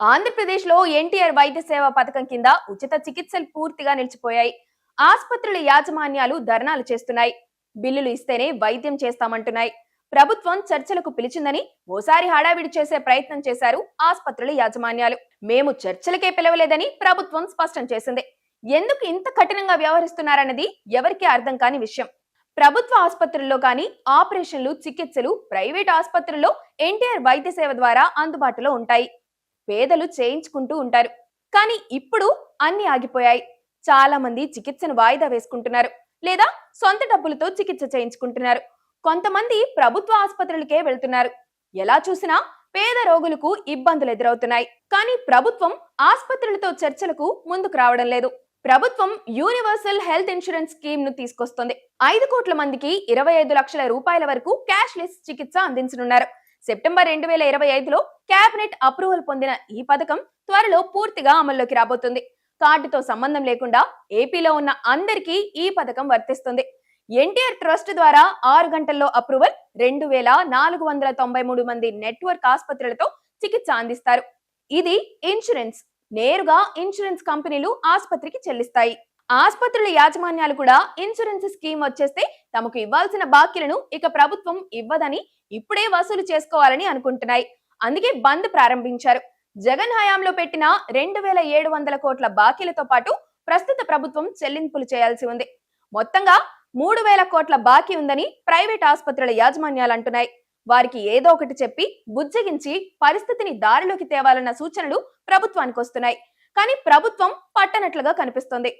ఆంధ్రప్రదేశ్లో ఎన్టీఆర్ వైద్య సేవ పథకం కింద ఉచిత చికిత్సలు పూర్తిగా నిలిచిపోయాయి. ఆసుపత్రుల యాజమాన్యాలు ధర్నాలు చేస్తున్నాయి. బిల్లులు ఇస్తేనే వైద్యం చేస్తామంటున్నాయి. ప్రభుత్వం చర్చలకు పిలిచిందని ఓసారి హడావిడి చేసే ప్రయత్నం చేశారు ఆసుపత్రుల యాజమాన్యాలు. మేము చర్చలకే పిలవలేదని ప్రభుత్వం స్పష్టం చేసింది. ఎందుకు ఇంత కఠినంగా వ్యవహరిస్తున్నారన్నది ఎవరికీ అర్థం కాని విషయం. ప్రభుత్వ ఆసుపత్రుల్లో కానీ ఆపరేషన్లు చికిత్సలు ప్రైవేట్ ఆసుపత్రుల్లో ఎన్టీఆర్ వైద్య సేవ ద్వారా అందుబాటులో ఉంటాయి. పేదలు చేయించుకుంటూ ఉంటారు. కానీ ఇప్పుడు అన్ని ఆగిపోయాయి. చాలా మంది చికిత్సను వాయిదా వేసుకుంటున్నారు. లేదా సొంత డబ్బులతో చికిత్స చేయించుకుంటున్నారు. కొంతమంది ప్రభుత్వ ఆసుపత్రులకే వెళ్తున్నారు. ఎలా చూసినా పేద రోగులకు ఇబ్బందులు ఎదురవుతున్నాయి. కానీ ప్రభుత్వం ఆసుపత్రులతో చర్చలకు ముందుకు రావడం లేదు. ప్రభుత్వం యూనివర్సల్ హెల్త్ ఇన్సూరెన్స్ స్కీమ్ను తీసుకొస్తుంది. ఐదు కోట్ల మందికి ఇరవై ఐదు లక్షల రూపాయల వరకు క్యాష్ లెస్ చికిత్స అందించనున్నారు. సెప్టెంబర్ రెండు వేల ఇరవై ఐదులో కేబినెట్ అప్రూవల్ పొందిన ఈ పథకం త్వరలో పూర్తిగా అమల్లోకి రాబోతుంది. కార్డుతో సంబంధం లేకుండా ఏపీలో ఉన్న అందరికీ ఈ పథకం వర్తిస్తుంది. ఎన్టీఆర్ ట్రస్ట్ ద్వారా ఆరు గంటల్లో అప్రూవల్ రెండు వేల నాలుగు వందల తొంభై మూడు మంది నెట్వర్క్ ఆసుపత్రులతో చికిత్స అందిస్తారు. ఇది ఇన్సూరెన్స్ నేరుగా ఇన్సూరెన్స్ కంపెనీలు ఆసుపత్రికి చెల్లిస్తాయి. ఆసుపత్రుల యాజమాన్యాలు కూడా ఇన్సూరెన్స్ స్కీమ్ వచ్చేస్తే తమకు ఇవ్వాల్సిన బాకీలను ఇక ప్రభుత్వం ఇవ్వదని ఇప్పుడే వసూలు చేసుకోవాలని అనుకుంటున్నాయి. అందుకే బంద్ ప్రారంభించారు. జగన్ హయాంలో పెట్టిన రెండు వేల ఏడు వందల కోట్ల బాకీలతో పాటు ప్రస్తుత ప్రభుత్వం చెల్లింపులు చేయాల్సి ఉంది. మొత్తంగా మూడు వేల కోట్ల బాకీ ఉందని ప్రైవేట్ ఆసుపత్రుల యాజమాన్యాలు అంటున్నాయి. వారికి ఏదో ఒకటి చెప్పి బుజ్జగించి పరిస్థితిని దారిలోకి తేవాలన్న సూచనలు ప్రభుత్వానికి వస్తున్నాయి. కానీ ప్రభుత్వం పట్టనట్లుగా కనిపిస్తోంది.